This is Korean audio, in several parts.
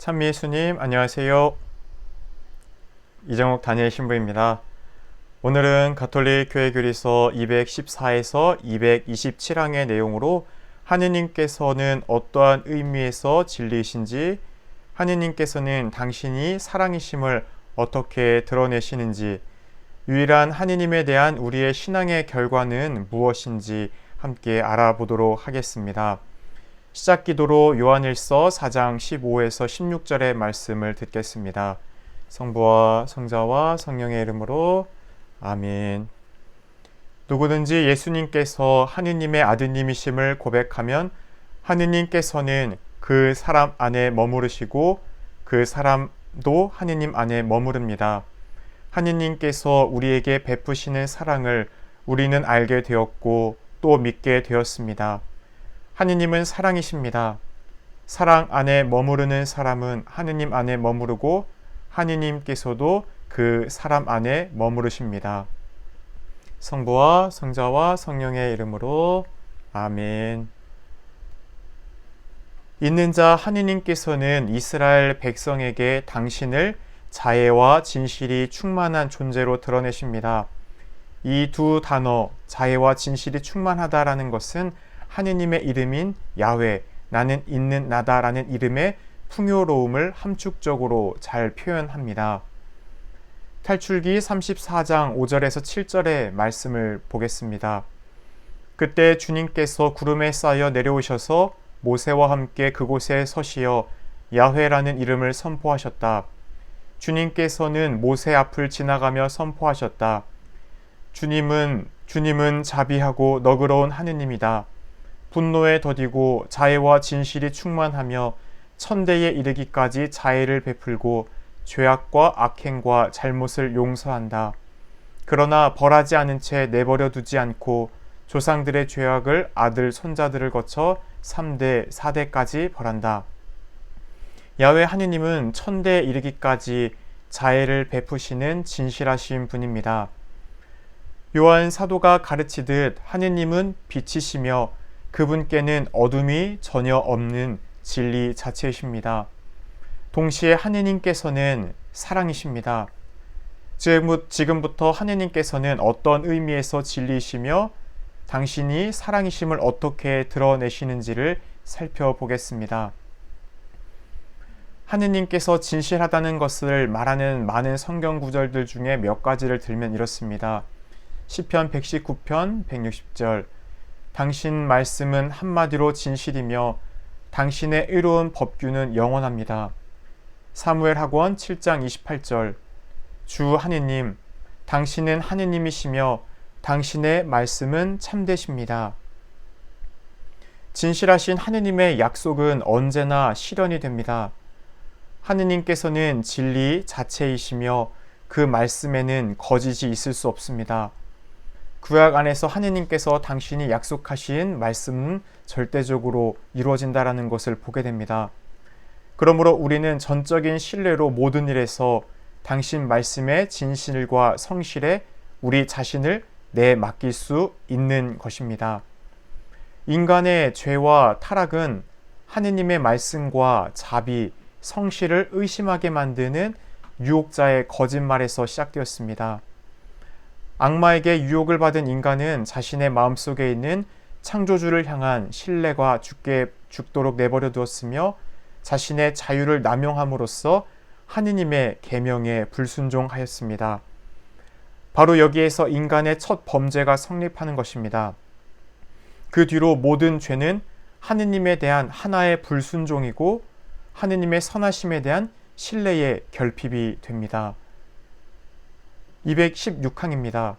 찬미 예수님 안녕하세요. 이정욱 다니엘 신부입니다. 오늘은 가톨릭 교회 교리서 214에서 227항의 내용으로 하느님께서는 어떠한 의미에서 진리이신지, 하느님께서는 당신이 사랑이심을 어떻게 드러내시는지, 유일한 하느님에 대한 우리의 신앙의 결과는 무엇인지 함께 알아보도록 하겠습니다. 시작 기도로 요한일서 4장 15에서 16절의 말씀을 듣겠습니다. 성부와 성자와 성령의 이름으로 아멘. 누구든지 예수님께서 하느님의 아드님이심을 고백하면 하느님께서는 그 사람 안에 머무르시고 그 사람도 하느님 안에 머무릅니다. 하느님께서 우리에게 베푸시는 사랑을 우리는 알게 되었고 또 믿게 되었습니다. 하느님은 사랑이십니다. 사랑 안에 머무르는 사람은 하느님 안에 머무르고 하느님께서도 그 사람 안에 머무르십니다. 성부와 성자와 성령의 이름으로 아멘. 있는 자 하느님께서는 이스라엘 백성에게 당신을 자애와 진실이 충만한 존재로 드러내십니다. 이 두 단어, 자애와 진실이 충만하다라는 것은 하느님의 이름인 야훼, 나는 있는 나다라는 이름의 풍요로움을 함축적으로 잘 표현합니다. 탈출기 34장 5절에서 7절의 말씀을 보겠습니다. 그때 주님께서 구름에 쌓여 내려오셔서 모세와 함께 그곳에 서시어 야훼라는 이름을 선포하셨다. 주님께서는 모세 앞을 지나가며 선포하셨다. 주님은 주님은 자비하고 너그러운 하느님이다. 분노에 더디고 자애와 진실이 충만하며 천대에 이르기까지 자애를 베풀고 죄악과 악행과 잘못을 용서한다. 그러나 벌하지 않은 채 내버려 두지 않고 조상들의 죄악을 아들 손자들을 거쳐 3대 4대까지 벌한다. 야외 하느님은 천대에 이르기까지 자애를 베푸시는 진실하신 분입니다. 요한 사도가 가르치듯 하느님은 빛이시며 그분께는 어둠이 전혀 없는 진리 자체이십니다. 동시에 하느님께서는 사랑이십니다. 지금부터 하느님께서는 어떤 의미에서 진리이시며 당신이 사랑이심을 어떻게 드러내시는지를 살펴보겠습니다. 하느님께서 진실하다는 것을 말하는 많은 성경 구절들 중에 몇 가지를 들면 이렇습니다. 시편 119편 160절 당신 말씀은 한마디로 진실이며 당신의 의로운 법규는 영원합니다. 사무엘 학원 7장 28절 주 하느님 당신은 하느님이시며 당신의 말씀은 참되십니다. 진실하신 하느님의 약속은 언제나 실현이 됩니다. 하느님께서는 진리 자체이시며 그 말씀에는 거짓이 있을 수 없습니다. 구약 안에서 하느님께서 당신이 약속하신 말씀은 절대적으로 이루어진다라는 것을 보게 됩니다. 그러므로 우리는 전적인 신뢰로 모든 일에서 당신 말씀의 진실과 성실에 우리 자신을 내 맡길 수 있는 것입니다. 인간의 죄와 타락은 하느님의 말씀과 자비, 성실을 의심하게 만드는 유혹자의 거짓말에서 시작되었습니다. 악마에게 유혹을 받은 인간은 자신의 마음속에 있는 창조주를 향한 신뢰가 죽게 죽도록 내버려 두었으며 자신의 자유를 남용함으로써 하느님의 계명에 불순종하였습니다. 바로 여기에서 인간의 첫 범죄가 성립하는 것입니다. 그 뒤로 모든 죄는 하느님에 대한 하나의 불순종이고 하느님의 선하심에 대한 신뢰의 결핍이 됩니다. 216항입니다.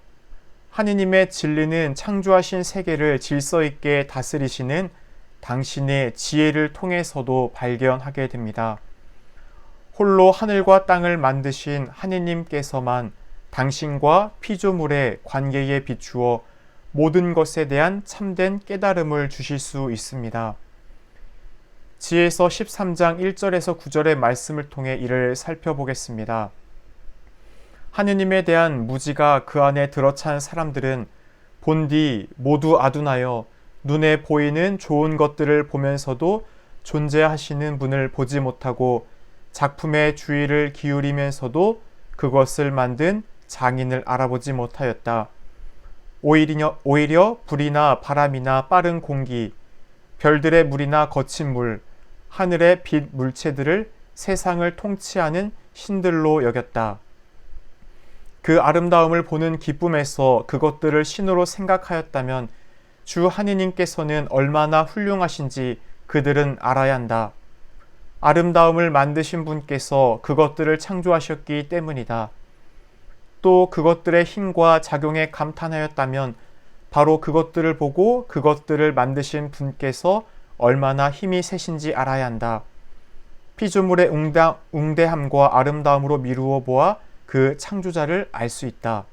하느님의 진리는 창조하신 세계를 질서 있게 다스리시는 당신의 지혜를 통해서도 발견하게 됩니다. 홀로 하늘과 땅을 만드신 하느님께서만 당신과 피조물의 관계에 비추어 모든 것에 대한 참된 깨달음을 주실 수 있습니다. 지혜서 13장 1절에서 9절의 말씀을 통해 이를 살펴보겠습니다. 하느님에 대한 무지가 그 안에 들어찬 사람들은 본디 모두 아둔하여 눈에 보이는 좋은 것들을 보면서도 존재하시는 분을 보지 못하고 작품의 주의를 기울이면서도 그것을 만든 장인을 알아보지 못하였다. 오히려, 오히려 불이나 바람이나 빠른 공기, 별들의 물이나 거친 물, 하늘의 빛 물체들을 세상을 통치하는 신들로 여겼다. 그 아름다움을 보는 기쁨에서 그것들을 신으로 생각하였다면 주 하느님께서는 얼마나 훌륭하신지 그들은 알아야 한다. 아름다움을 만드신 분께서 그것들을 창조하셨기 때문이다. 또 그것들의 힘과 작용에 감탄하였다면 바로 그것들을 보고 그것들을 만드신 분께서 얼마나 힘이 세신지 알아야 한다. 피조물의 웅대함과 아름다움으로 미루어 보아 그 창조자를 알 수 있다.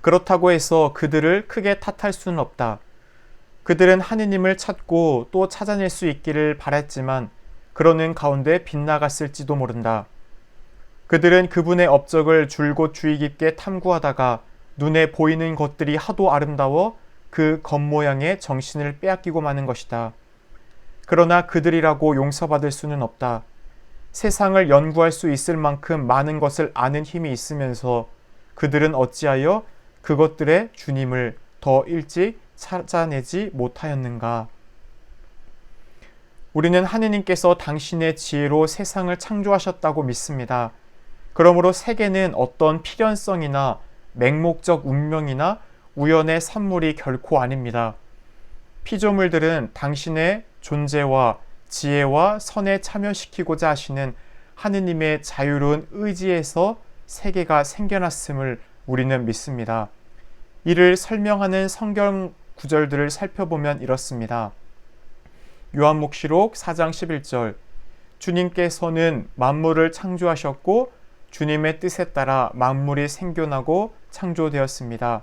그렇다고 해서 그들을 크게 탓할 수는 없다. 그들은 하느님을 찾고 또 찾아낼 수 있기를 바랬지만 그러는 가운데 빗나갔을지도 모른다. 그들은 그분의 업적을 줄곧 주의 깊게 탐구하다가 눈에 보이는 것들이 하도 아름다워 그 겉모양의 정신을 빼앗기고 마는 것이다. 그러나 그들이라고 용서받을 수는 없다. 세상을 연구할 수 있을 만큼 많은 것을 아는 힘이 있으면서 그들은 어찌하여 그것들의 주님을 더 일찍 찾아내지 못하였는가? 우리는 하느님께서 당신의 지혜로 세상을 창조하셨다고 믿습니다. 그러므로 세계는 어떤 필연성이나 맹목적 운명이나 우연의 산물이 결코 아닙니다. 피조물들은 당신의 존재와 지혜와 선에 참여시키고자 하시는 하느님의 자유로운 의지에서 세계가 생겨났음을 우리는 믿습니다. 이를 설명하는 성경 구절들을 살펴보면 이렇습니다. 요한목시록 4장 11절 주님께서는 만물을 창조하셨고 주님의 뜻에 따라 만물이 생겨나고 창조되었습니다.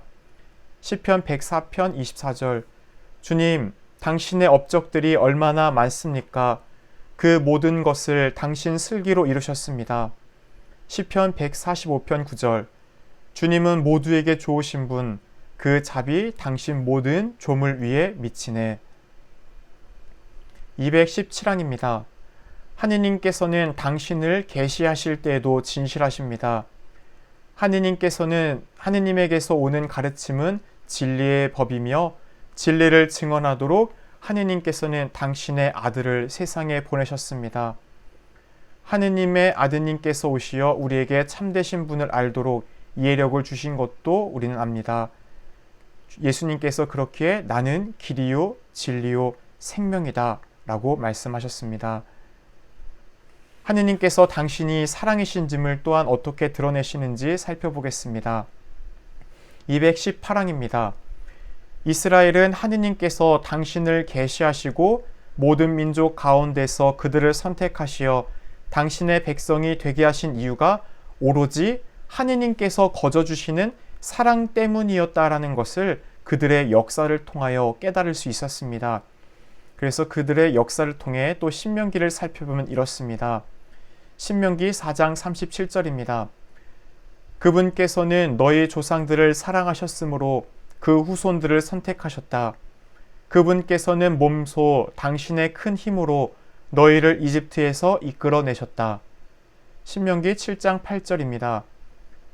시편 104편 24절 주님 당신의 업적들이 얼마나 많습니까? 그 모든 것을 당신 슬기로 이루셨습니다. 시편 145편 9절 주님은 모두에게 좋으신 분, 그 잡이 당신 모든 조물 위에 미치네. 217항입니다. 하느님께서는 당신을 계시하실 때에도 진실하십니다. 하느님께서는 하느님에게서 오는 가르침은 진리의 법이며 진리를 증언하도록 하느님께서는 당신의 아들을 세상에 보내셨습니다. 하느님의 아드님께서 오시어 우리에게 참되신 분을 알도록 이해력을 주신 것도 우리는 압니다. 예수님께서 그렇기에 나는 길이요, 진리요, 생명이다 라고 말씀하셨습니다. 하느님께서 당신이 사랑이신 짐을 또한 어떻게 드러내시는지 살펴보겠습니다. 218항입니다. 이스라엘은 하느님께서 당신을 계시하시고 모든 민족 가운데서 그들을 선택하시어 당신의 백성이 되게 하신 이유가 오로지 하느님께서 거저 주시는 사랑 때문이었다라는 것을 그들의 역사를 통하여 깨달을 수 있었습니다. 그래서 그들의 역사를 통해 또 신명기를 살펴보면 이렇습니다. 신명기 4장 37절입니다. 그분께서는 너희 조상들을 사랑하셨으므로 그 후손들을 선택하셨다. 그분께서는 몸소 당신의 큰 힘으로 너희를 이집트에서 이끌어내셨다. 신명기 7장 8절입니다.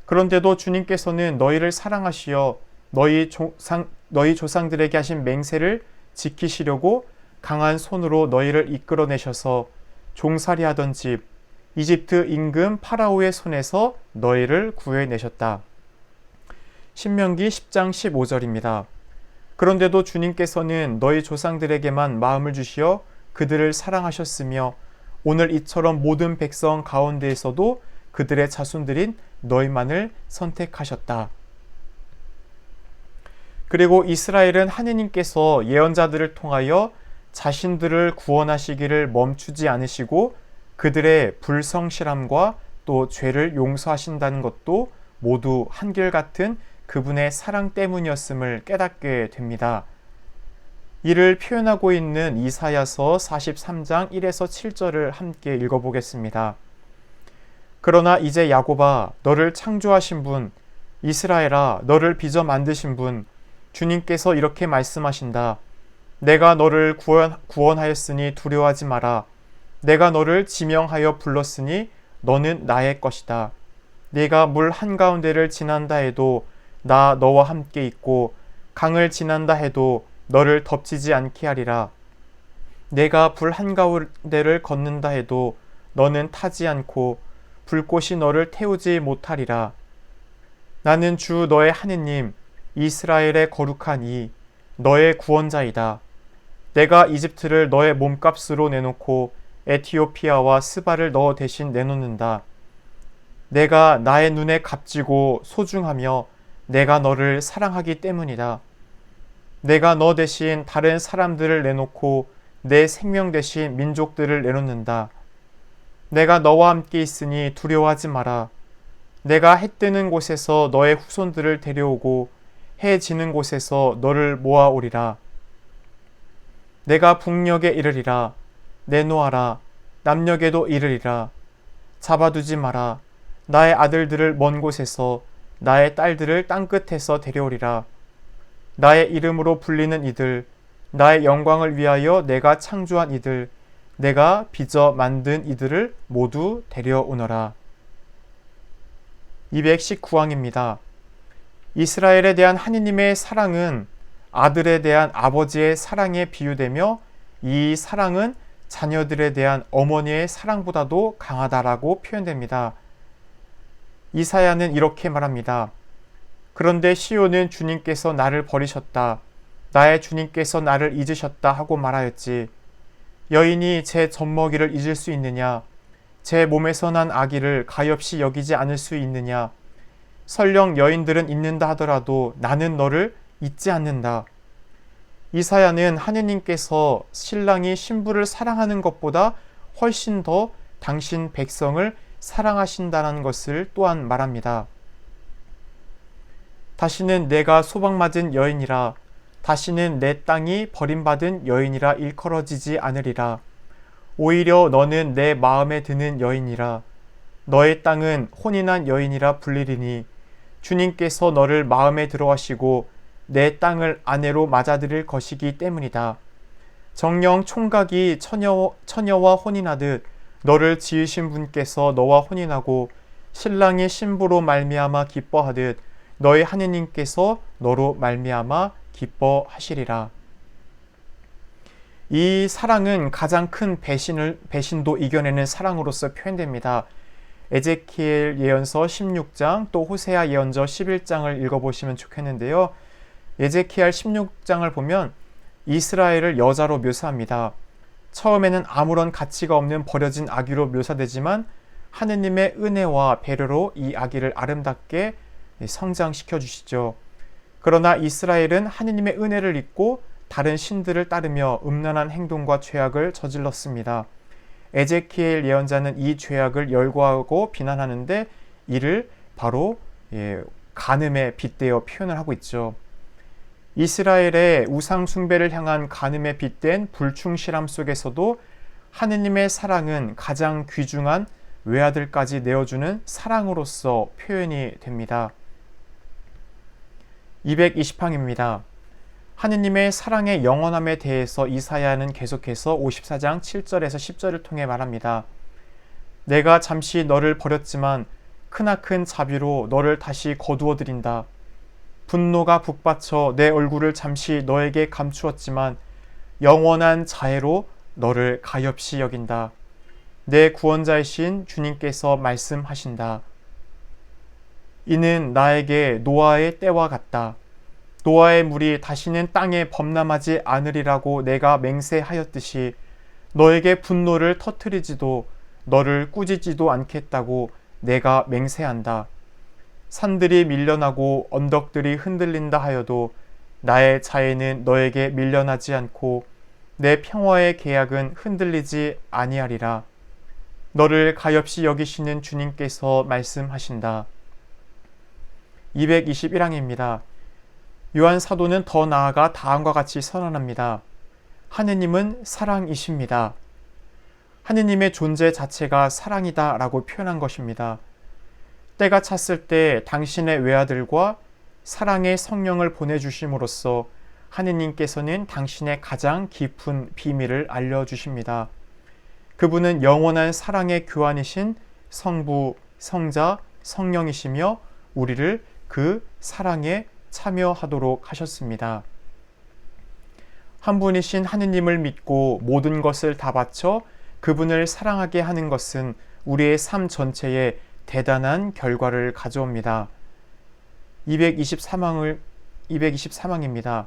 그런데도 주님께서는 너희를 사랑하시어 너희 조상, 너희 조상들에게 하신 맹세를 지키시려고 강한 손으로 너희를 이끌어내셔서 종살이 하던 집, 이집트 임금 파라오의 손에서 너희를 구해내셨다. 신명기 10장 15절입니다. 그런데도 주님께서는 너희 조상들에게만 마음을 주시어 그들을 사랑하셨으며 오늘 이처럼 모든 백성 가운데에서도 그들의 자손들인 너희만을 선택하셨다. 그리고 이스라엘은 하느님께서 예언자들을 통하여 자신들을 구원하시기를 멈추지 않으시고 그들의 불성실함과 또 죄를 용서하신다는 것도 모두 한결같은 그분의 사랑 때문이었음을 깨닫게 됩니다. 이를 표현하고 있는 이사야서 43장 1에서 7절을 함께 읽어보겠습니다. 그러나 이제 야고바 너를 창조하신 분 이스라엘아 너를 빚어 만드신 분 주님께서 이렇게 말씀하신다. 내가 너를 구원, 구원하였으니 두려워하지 마라. 내가 너를 지명하여 불렀으니 너는 나의 것이다. 네가 물 한가운데를 지난다 해도 나 너와 함께 있고 강을 지난다 해도 너를 덮치지 않게 하리라. 내가 불 한가운데를 걷는다 해도 너는 타지 않고 불꽃이 너를 태우지 못하리라. 나는 주 너의 하느님 이스라엘의 거룩한 이 너의 구원자이다. 내가 이집트를 너의 몸값으로 내놓고 에티오피아와 스바를 너 대신 내놓는다. 내가 나의 눈에 값지고 소중하며 내가 너를 사랑하기 때문이다. 내가 너 대신 다른 사람들을 내놓고 내 생명 대신 민족들을 내놓는다. 내가 너와 함께 있으니 두려워하지 마라. 내가 해 뜨는 곳에서 너의 후손들을 데려오고 해 지는 곳에서 너를 모아오리라. 내가 북녘에 이르리라. 내놓아라. 남녘에도 이르리라. 잡아두지 마라. 나의 아들들을 먼 곳에서 나의 딸들을 땅끝에서 데려오리라. 나의 이름으로 불리는 이들, 나의 영광을 위하여 내가 창조한 이들, 내가 빚어 만든 이들을 모두 데려오너라. 219항입니다. 이스라엘에 대한 하느님의 사랑은 아들에 대한 아버지의 사랑에 비유되며 이 사랑은 자녀들에 대한 어머니의 사랑보다도 강하다라고 표현됩니다. 이사야는 이렇게 말합니다. 그런데 시온은 주님께서 나를 버리셨다. 나의 주님께서 나를 잊으셨다 하고 말하였지. 여인이 제 젖먹이를 잊을 수 있느냐? 제 몸에서 난 아기를 가엾이 여기지 않을 수 있느냐? 설령 여인들은 잊는다 하더라도 나는 너를 잊지 않는다. 이사야는 하느님께서 신랑이 신부를 사랑하는 것보다 훨씬 더 당신 백성을 사랑하신다는 것을 또한 말합니다. 다시는 내가 소방맞은 여인이라 다시는 내 땅이 버림받은 여인이라 일컬어지지 않으리라. 오히려 너는 내 마음에 드는 여인이라. 너의 땅은 혼인한 여인이라 불리리니 주님께서 너를 마음에 들어하시고 내 땅을 아내로 맞아들일 것이기 때문이다. 정령 총각이 처녀, 처녀와 혼인하듯 너를 지으신 분께서 너와 혼인하고 신랑이 신부로 말미암아 기뻐하듯 너희 하느님께서 너로 말미암아 기뻐하시리라. 이 사랑은 가장 큰 배신을 배신도 이겨내는 사랑으로서 표현됩니다. 에제키엘 예언서 16장 또 호세아 예언서 11장을 읽어보시면 좋겠는데요. 에제키엘 16장을 보면 이스라엘을 여자로 묘사합니다. 처음에는 아무런 가치가 없는 버려진 아기로 묘사되지만 하느님의 은혜와 배려로 이 아기를 아름답게 성장시켜 주시죠. 그러나 이스라엘은 하느님의 은혜를 잊고 다른 신들을 따르며 음란한 행동과 죄악을 저질렀습니다. 에제키엘 예언자는 이 죄악을 열거하고 비난하는데 이를 바로 예, 간음에 빗대어 표현을 하고 있죠. 이스라엘의 우상 숭배를 향한 간음에 빗댄 불충실함 속에서도 하느님의 사랑은 가장 귀중한 외아들까지 내어주는 사랑으로서 표현이 됩니다. 220항입니다. 하느님의 사랑의 영원함에 대해서 이사야는 계속해서 54장 7절에서 10절을 통해 말합니다. 내가 잠시 너를 버렸지만 크나큰 자비로 너를 다시 거두어 드린다. 분노가 북받쳐 내 얼굴을 잠시 너에게 감추었지만 영원한 자애로 너를 가엾이 여긴다. 내 구원자이신 주님께서 말씀하신다. 이는 나에게 노아의 때와 같다. 노아의 물이 다시는 땅에 범람하지 않으리라고 내가 맹세하였듯이 너에게 분노를 터뜨리지도 너를 꾸짖지도 않겠다고 내가 맹세한다. 산들이 밀려나고 언덕들이 흔들린다 하여도 나의 자애는 너에게 밀려나지 않고 내 평화의 계약은 흔들리지 아니하리라. 너를 가엾이 여기시는 주님께서 말씀하신다. 221항입니다. 요한 사도는 더 나아가 다음과 같이 선언합니다. 하느님은 사랑이십니다. 하느님의 존재 자체가 사랑이다 라고 표현한 것입니다. 때가 찼을 때 당신의 외아들과 사랑의 성령을 보내주심으로써 하느님께서는 당신의 가장 깊은 비밀을 알려주십니다. 그분은 영원한 사랑의 교환이신 성부, 성자, 성령이시며 우리를 그 사랑에 참여하도록 하셨습니다. 한 분이신 하느님을 믿고 모든 것을 다 바쳐 그분을 사랑하게 하는 것은 우리의 삶 전체에 대단한 결과를 가져옵니다. 223항을 223항입니다.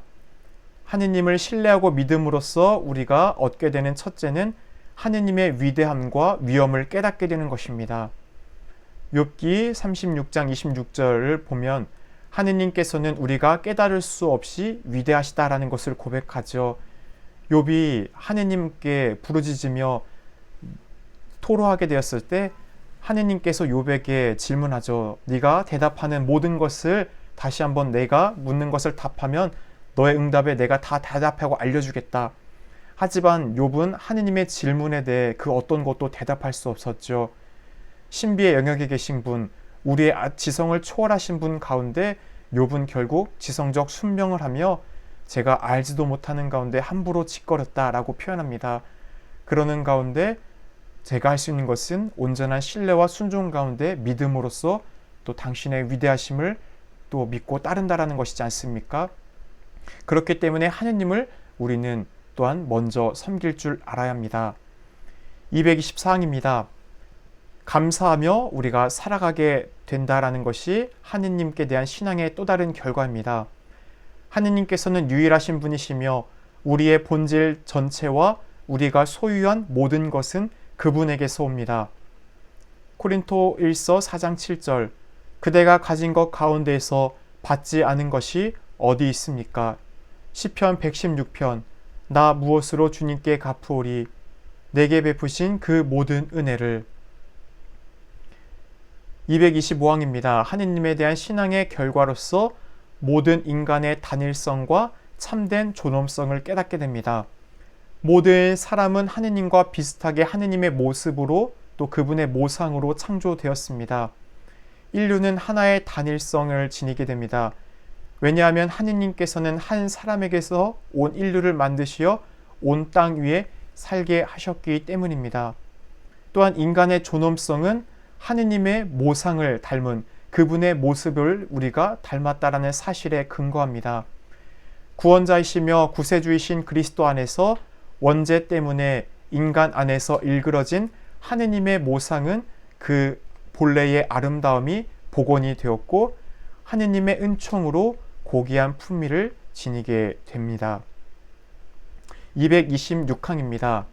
하느님을 신뢰하고 믿음으로써 우리가 얻게 되는 첫째는 하느님의 위대함과 위엄을 깨닫게 되는 것입니다. 욥기 36장 26절을 보면 하느님께서는 우리가 깨달을 수 없이 위대하시다라는 것을 고백하죠. 욥이 하느님께 부르짖으며 토로하게 되었을 때 하느님께서 욥에게 질문하죠. 네가 대답하는 모든 것을 다시 한번 내가 묻는 것을 답하면 너의 응답에 내가 다 대답하고 알려주겠다. 하지만 욥은 하느님의 질문에 대해 그 어떤 것도 대답할 수 없었죠. 신비의 영역에 계신 분, 우리의 아, 지성을 초월하신 분 가운데 욥은 결국 지성적 순명을 하며 제가 알지도 못하는 가운데 함부로 짓거렸다라고 표현합니다. 그러는 가운데 제가 할 수 있는 것은 온전한 신뢰와 순종 가운데 믿음으로써 또 당신의 위대하심을 또 믿고 따른다라는 것이지 않습니까? 그렇기 때문에 하느님을 우리는 또한 먼저 섬길 줄 알아야 합니다. 224항입니다. 감사하며 우리가 살아가게 된다라는 것이 하느님께 대한 신앙의 또 다른 결과입니다. 하느님께서는 유일하신 분이시며 우리의 본질 전체와 우리가 소유한 모든 것은 그분에게서 옵니다. 코린토 1서 4장 7절 그대가 가진 것 가운데에서 받지 않은 것이 어디 있습니까? 시편 116편 나 무엇으로 주님께 갚으오리 내게 베푸신 그 모든 은혜를 225항입니다. 하느님에 대한 신앙의 결과로서 모든 인간의 단일성과 참된 존엄성을 깨닫게 됩니다. 모든 사람은 하느님과 비슷하게 하느님의 모습으로 또 그분의 모상으로 창조되었습니다. 인류는 하나의 단일성을 지니게 됩니다. 왜냐하면 하느님께서는 한 사람에게서 온 인류를 만드시어 온 땅 위에 살게 하셨기 때문입니다. 또한 인간의 존엄성은 하느님의 모상을 닮은 그분의 모습을 우리가 닮았다라는 사실에 근거합니다. 구원자이시며 구세주이신 그리스도 안에서 원죄 때문에 인간 안에서 일그러진 하느님의 모상은 그 본래의 아름다움이 복원이 되었고 하느님의 은총으로 고귀한 품위를 지니게 됩니다. 226항입니다.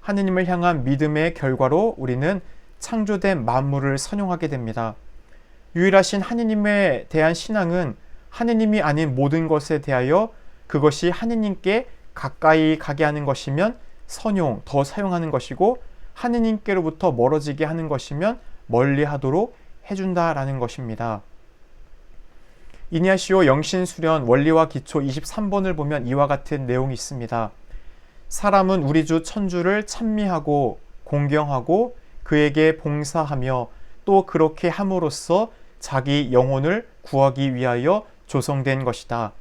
하느님을 향한 믿음의 결과로 우리는 창조된 만물을 선용하게 됩니다. 유일하신 하느님에 대한 신앙은 하느님이 아닌 모든 것에 대하여 그것이 하느님께 가까이 가게 하는 것이면 선용, 더 사용하는 것이고 하느님께로부터 멀어지게 하는 것이면 멀리 하도록 해준다라는 것입니다. 이니아시오 영신 수련 원리와 기초 23번을 보면 이와 같은 내용이 있습니다. 사람은 우리 주 천주를 찬미하고 공경하고 그에게 봉사하며 또 그렇게 함으로써 자기 영혼을 구하기 위하여 조성된 것이다.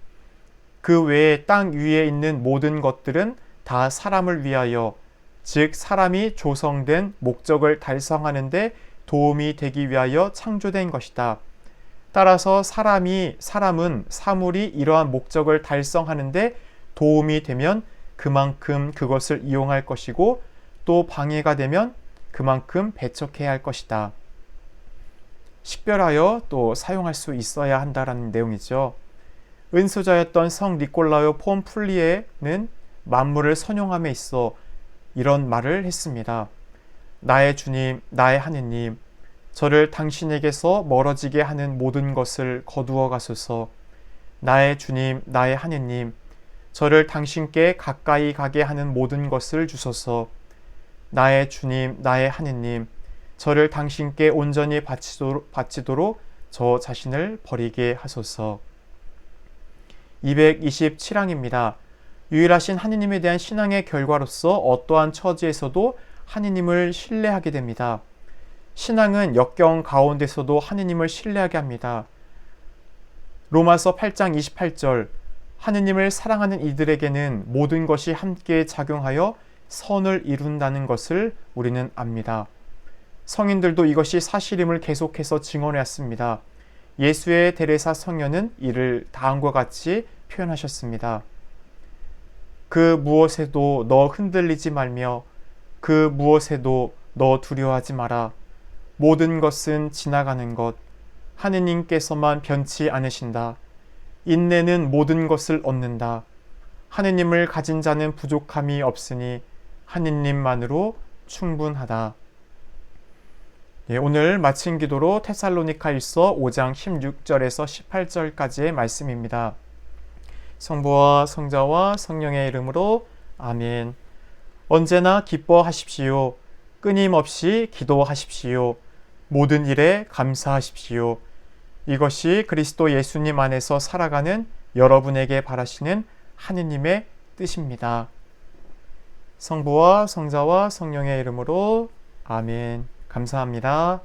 그 외에 땅 위에 있는 모든 것들은 다 사람을 위하여 즉 사람이 조성된 목적을 달성하는데 도움이 되기 위하여 창조된 것이다. 따라서 사람이 사람은 사물이 이러한 목적을 달성하는데 도움이 되면 그만큼 그것을 이용할 것이고 또 방해가 되면 그만큼 배척해야 할 것이다. 식별하여 또 사용할 수 있어야 한다라는 내용이죠. 은소자였던 성 니콜라요 폼플리에는 만물을 선용함에 있어 이런 말을 했습니다. 나의 주님, 나의 하느님, 저를 당신에게서 멀어지게 하는 모든 것을 거두어 가소서. 나의 주님, 나의 하느님, 저를 당신께 가까이 가게 하는 모든 것을 주소서. 나의 주님, 나의 하느님, 저를 당신께 온전히 바치도록, 바치도록 저 자신을 버리게 하소서. 227항입니다. 유일하신 하느님에 대한 신앙의 결과로서 어떠한 처지에서도 하느님을 신뢰하게 됩니다. 신앙은 역경 가운데서도 하느님을 신뢰하게 합니다. 로마서 8장 28절 하느님을 사랑하는 이들에게는 모든 것이 함께 작용하여 선을 이룬다는 것을 우리는 압니다. 성인들도 이것이 사실임을 계속해서 증언했습니다. 예수의 데레사 성녀는 이를 다음과 같이 표현하셨습니다. 그 무엇에도 너 흔들리지 말며 그 무엇에도 너 두려워하지 마라. 모든 것은 지나가는 것. 하느님께서만 변치 않으신다. 인내는 모든 것을 얻는다. 하느님을 가진 자는 부족함이 없으니 하느님만으로 충분하다. 예, 오늘 마친 기도로 테살로니카일서 5장 16절에서 18절까지의 말씀입니다. 성부와 성자와 성령의 이름으로 아멘. 언제나 기뻐하십시오. 끊임없이 기도하십시오. 모든 일에 감사하십시오. 이것이 그리스도 예수님 안에서 살아가는 여러분에게 바라시는 하느님의 뜻입니다. 성부와 성자와 성령의 이름으로 아멘. 감사합니다.